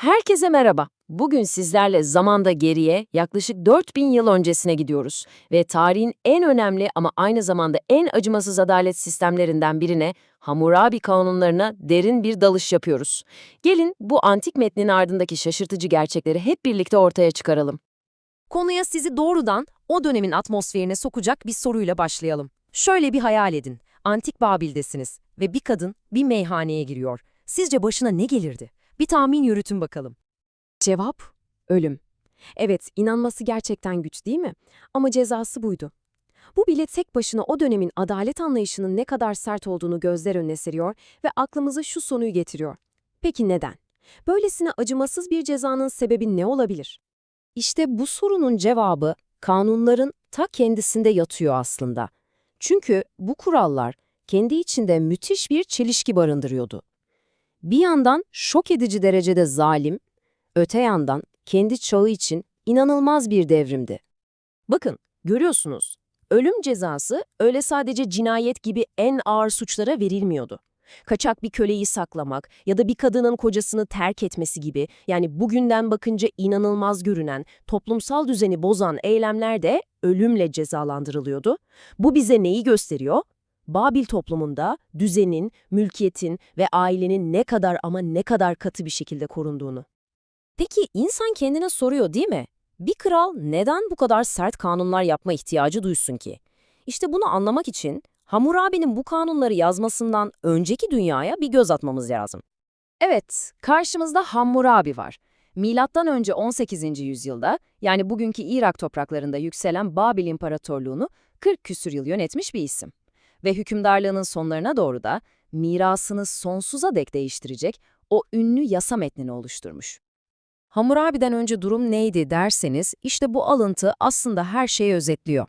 Herkese merhaba. Bugün sizlerle zamanda geriye yaklaşık 4000 yıl öncesine gidiyoruz ve tarihin en önemli ama aynı zamanda en acımasız adalet sistemlerinden birine Hammurabi kanunlarına derin bir dalış yapıyoruz. Gelin bu antik metnin ardındaki şaşırtıcı gerçekleri hep birlikte ortaya çıkaralım. Konuya sizi doğrudan o dönemin atmosferine sokacak bir soruyla başlayalım. Şöyle bir hayal edin. Antik Babil'desiniz ve bir kadın bir meyhaneye giriyor. Sizce başına ne gelirdi? Bir tahmin yürütün bakalım. Cevap, ölüm. Evet, inanması gerçekten güç değil mi? Ama cezası buydu. Bu bile tek başına o dönemin adalet anlayışının ne kadar sert olduğunu gözler önüne seriyor ve aklımıza şu soruyu getiriyor. Peki neden? Böylesine acımasız bir cezanın sebebi ne olabilir? İşte bu sorunun cevabı kanunların ta kendisinde yatıyor aslında. Çünkü bu kurallar kendi içinde müthiş bir çelişki barındırıyordu. Bir yandan şok edici derecede zalim, öte yandan kendi çağı için inanılmaz bir devrimdi. Bakın, görüyorsunuz, ölüm cezası öyle sadece cinayet gibi en ağır suçlara verilmiyordu. Kaçak bir köleyi saklamak ya da bir kadının kocasını terk etmesi gibi yani bugünden bakınca inanılmaz görünen, toplumsal düzeni bozan eylemler de ölümle cezalandırılıyordu. Bu bize neyi gösteriyor? Babil toplumunda düzenin, mülkiyetin ve ailenin ne kadar ama ne kadar katı bir şekilde korunduğunu. Peki insan kendine soruyor değil mi? Bir kral neden bu kadar sert kanunlar yapma ihtiyacı duysun ki? İşte bunu anlamak için Hammurabi'nin bu kanunları yazmasından önceki dünyaya bir göz atmamız lazım. Evet, karşımızda Hammurabi var. Milattan önce 18. yüzyılda, yani bugünkü Irak topraklarında yükselen Babil İmparatorluğunu 40 küsür yıl yönetmiş bir isim. Ve hükümdarlığının sonlarına doğru da mirasını sonsuza dek değiştirecek o ünlü yasa metnini oluşturmuş. Hammurabi'den önce durum neydi derseniz, işte bu alıntı aslında her şeyi özetliyor.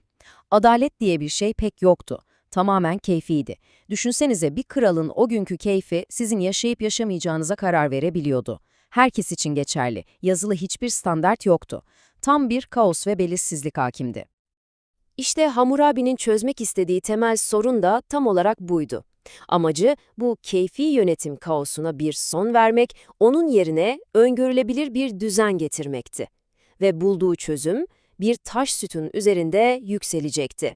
Adalet diye bir şey pek yoktu. Tamamen keyfiydi. Düşünsenize bir kralın o günkü keyfi sizin yaşayıp yaşamayacağınıza karar verebiliyordu. Herkes için geçerli, yazılı hiçbir standart yoktu. Tam bir kaos ve belirsizlik hakimdi. İşte Hammurabi'nin çözmek istediği temel sorun da tam olarak buydu. Amacı bu keyfi yönetim kaosuna bir son vermek, onun yerine öngörülebilir bir düzen getirmekti. Ve bulduğu çözüm bir taş sütun üzerinde yükselecekti.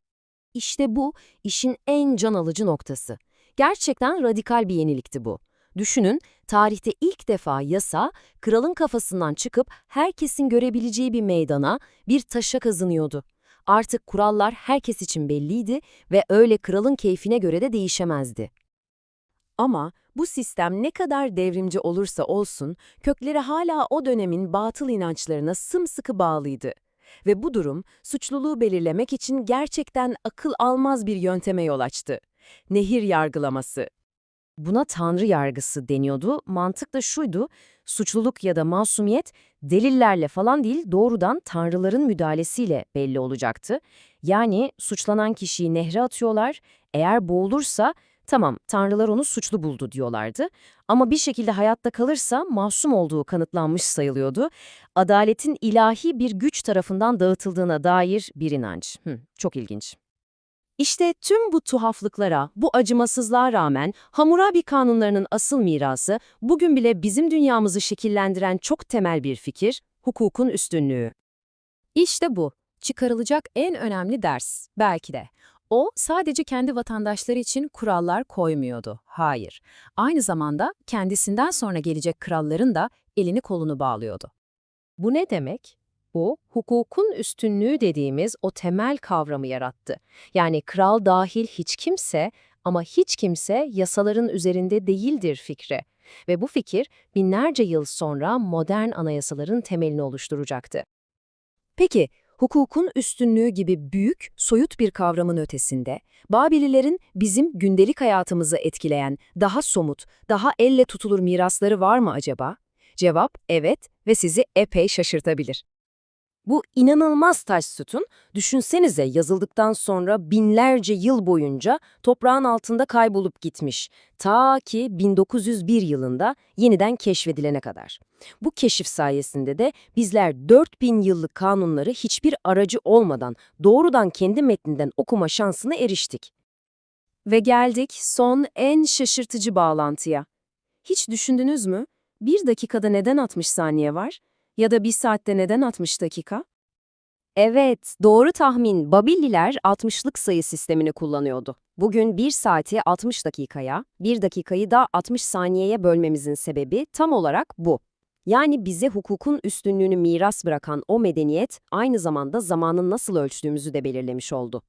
İşte bu işin en can alıcı noktası. Gerçekten radikal bir yenilikti bu. Düşünün, tarihte ilk defa yasa, kralın kafasından çıkıp herkesin görebileceği bir meydana, bir taşa kazınıyordu. Artık kurallar herkes için belliydi ve öyle kralın keyfine göre de değişemezdi. Ama bu sistem ne kadar devrimci olursa olsun, kökleri hala o dönemin batıl inançlarına sımsıkı bağlıydı. Ve bu durum, suçluluğu belirlemek için gerçekten akıl almaz bir yönteme yol açtı. Nehir yargılaması. Buna tanrı yargısı deniyordu. Mantık da şuydu, suçluluk ya da masumiyet delillerle falan değil doğrudan tanrıların müdahalesiyle belli olacaktı. Yani suçlanan kişiyi nehre atıyorlar, eğer boğulursa tamam tanrılar onu suçlu buldu diyorlardı. Ama bir şekilde hayatta kalırsa masum olduğu kanıtlanmış sayılıyordu. Adaletin ilahi bir güç tarafından dağıtıldığına dair bir inanç. Hı, çok ilginç. İşte tüm bu tuhaflıklara, bu acımasızlığa rağmen Hammurabi kanunlarının asıl mirası bugün bile bizim dünyamızı şekillendiren çok temel bir fikir, hukukun üstünlüğü. İşte bu, çıkarılacak en önemli ders, belki de. O sadece kendi vatandaşları için kurallar koymuyordu, hayır. Aynı zamanda kendisinden sonra gelecek kralların da elini kolunu bağlıyordu. Bu ne demek? Bu, hukukun üstünlüğü dediğimiz o temel kavramı yarattı. Yani kral dahil hiç kimse ama hiç kimse yasaların üzerinde değildir fikri. Ve bu fikir binlerce yıl sonra modern anayasaların temelini oluşturacaktı. Peki, hukukun üstünlüğü gibi büyük, soyut bir kavramın ötesinde, Babililerin bizim gündelik hayatımızı etkileyen daha somut, daha elle tutulur mirasları var mı acaba? Cevap evet ve sizi epey şaşırtabilir. Bu inanılmaz taş sütun, düşünsenize yazıldıktan sonra binlerce yıl boyunca toprağın altında kaybolup gitmiş. Ta ki 1901 yılında yeniden keşfedilene kadar. Bu keşif sayesinde de bizler 4000 yıllık kanunları hiçbir aracı olmadan doğrudan kendi metninden okuma şansına eriştik. Ve geldik son en şaşırtıcı bağlantıya. Hiç düşündünüz mü? Bir dakikada neden 60 saniye var? Ya da bir saatte neden 60 dakika? Evet, doğru tahmin. Babilliler 60'lık sayı sistemini kullanıyordu. Bugün 1 saati 60 dakikaya, 1 dakikayı da 60 saniyeye bölmemizin sebebi tam olarak bu. Yani bize hukukun üstünlüğünü miras bırakan o medeniyet aynı zamanda zamanın nasıl ölçtüğümüzü de belirlemiş oldu.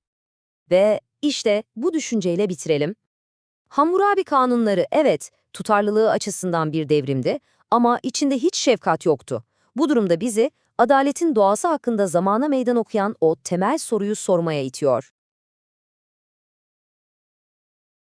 Ve işte bu düşünceyle bitirelim. Hammurabi kanunları evet tutarlılığı açısından bir devrimdi ama içinde hiç şefkat yoktu. Bu durumda bizi adaletin doğası hakkında zamana meydan okuyan o temel soruyu sormaya itiyor.